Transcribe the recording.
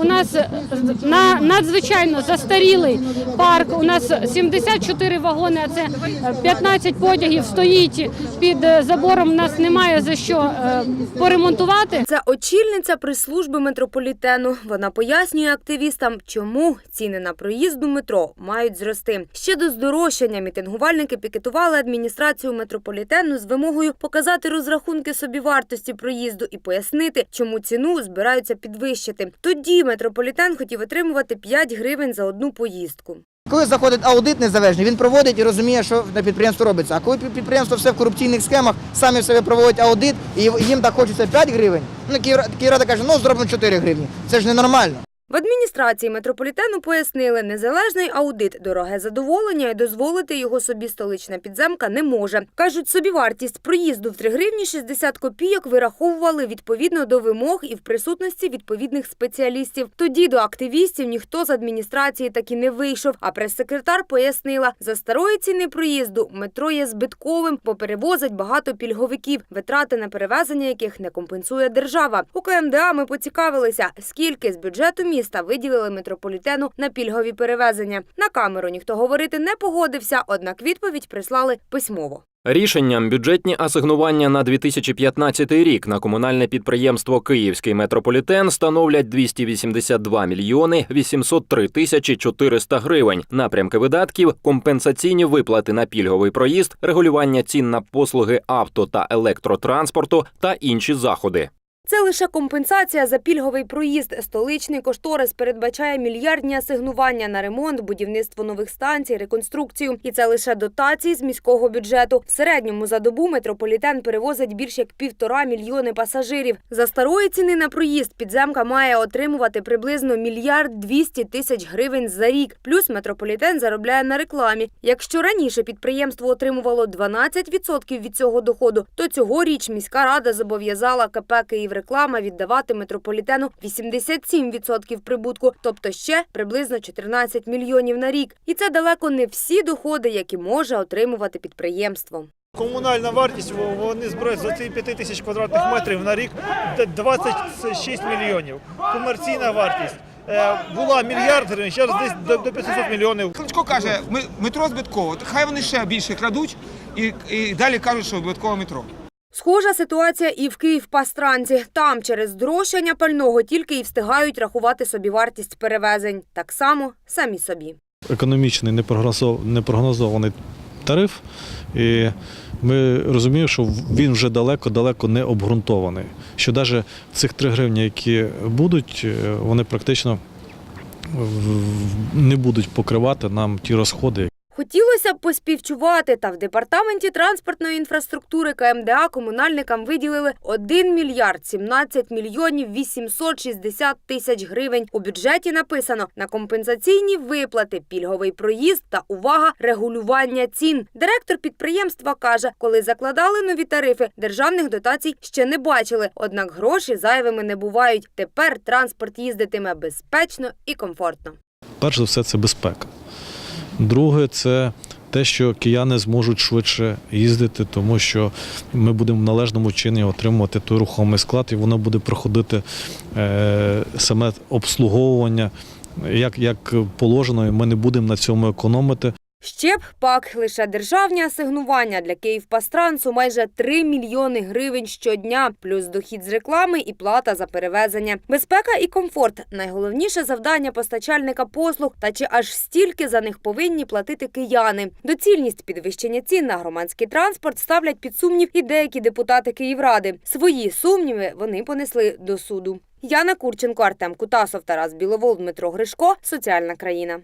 У нас е, на надзвичайно застарілий парк. У нас 74 вагони, а це е, 15 потягів стоїть під е, забором. У нас немає за що е, поремонтувати. Це очільниця прес-служби метрополітену. Вона пояснює активістам, чому ціни на проїзд у метро мають зрости. Ще до здорожчання мітингувальники пікетували адміністрацію метрополітену з вимогою показати розрахунки собівартості проїзду і пояснити, чому ціну збираються підвищити. Тоді метрополітен хотів отримувати 5 гривень за одну поїздку. Коли заходить аудит незалежний, він проводить і розуміє, що на підприємство робиться. А коли підприємство все в корупційних схемах, самі в себе проводять аудит, і їм так хочеться 5 гривень, ну Київра- Київрада каже, ну зробимо 4 гривні. Це ж ненормально. В адміністрації метрополітену пояснили, незалежний аудит дороге задоволення і дозволити його собі столична підземка не може. Кажуть, собівартість проїзду в 3 гривні 60 копійок вираховували відповідно до вимог і в присутності відповідних спеціалістів. Тоді до активістів ніхто з адміністрації таки не вийшов. А прес-секретар пояснила, за старої ціни проїзду метро є збитковим, бо перевозить багато пільговиків, витрати на перевезення яких не компенсує держава. У КМДА ми поцікавилися, скільки з бюджету міста виділили метрополітену на пільгові перевезення. На камеру ніхто говорити не погодився, однак відповідь прислали письмово. Рішенням бюджетні асигнування на 2015 рік на комунальне підприємство Київський метрополітен становлять 282 мільйони 803 тисячі 400 гривень. Напрямки видатків, компенсаційні виплати на пільговий проїзд, регулювання цін на послуги авто та електротранспорту та інші заходи. Це лише компенсація за пільговий проїзд. Столичний кошторис передбачає мільярдні асигнування на ремонт, будівництво нових станцій, реконструкцію. І це лише дотації з міського бюджету. В середньому за добу метрополітен перевозить більш як півтора мільйони пасажирів. За старої ціни на проїзд підземка має отримувати приблизно мільярд двісті тисяч гривень за рік. Плюс метрополітен заробляє на рекламі. Якщо раніше підприємство отримувало 12% від цього доходу, то цьогоріч міська рада зобов'язала КП «Київреклама» віддавати метрополітену 87% прибутку, тобто ще приблизно 14 мільйонів на рік. І це далеко не всі доходи, які може отримувати підприємство. Комунальна вартість во- вони збирають за ці 5 тисяч квадратних метрів на рік 26 мільйонів. Комерційна вартість е, була мільярд гривень, зараз десь до до 500 мільйонів. Кличко каже, ми- метро збитково. Хай вони ще більше крадуть і, і далі кажуть, що збиткове метро. Схожа ситуація і в Київпастранці. Там через здорожчання пального тільки і встигають рахувати собі вартість перевезень. Так само самі собі. економічний непрогнозований тариф. І ми розуміємо, що він вже далеко-далеко не обґрунтований. Що навіть цих 3 гривні, які будуть, е, вони практично не будуть покривати нам ті розходи, Хотілося б поспівчувати, та в департаменті транспортної інфраструктури КМДА комунальникам виділили 1 мільярд 17 мільйонів 860 тисяч гривень. У бюджеті написано на компенсаційні виплати, пільговий проїзд та увага регулювання цін. Директор підприємства каже, коли закладали нові тарифи, державних дотацій ще не бачили. Однак гроші зайвими не бувають. Тепер транспорт їздитиме безпечно і комфортно. Перш за все, це безпека. Друге, це те, що кияни зможуть швидше їздити, тому що ми будемо в належному чині отримувати той рухомий склад, і воно буде проходити е, саме обслуговування як, як положено, і ми не будемо на цьому економити. Ще б пак лише державні асигнування для Київпастрансу майже 3 мільйони гривень щодня, плюс дохід з реклами і плата за перевезення. Безпека і комфорт найголовніше завдання постачальника послуг. Та чи аж стільки за них повинні платити кияни? Доцільність підвищення цін на громадський транспорт ставлять під сумнів і деякі депутати Київради. Свої сумніви вони понесли до суду. Яна Курченко, Артем Кутасов, Тарас Біловол, Дмитро Гришко. Соціальна країна.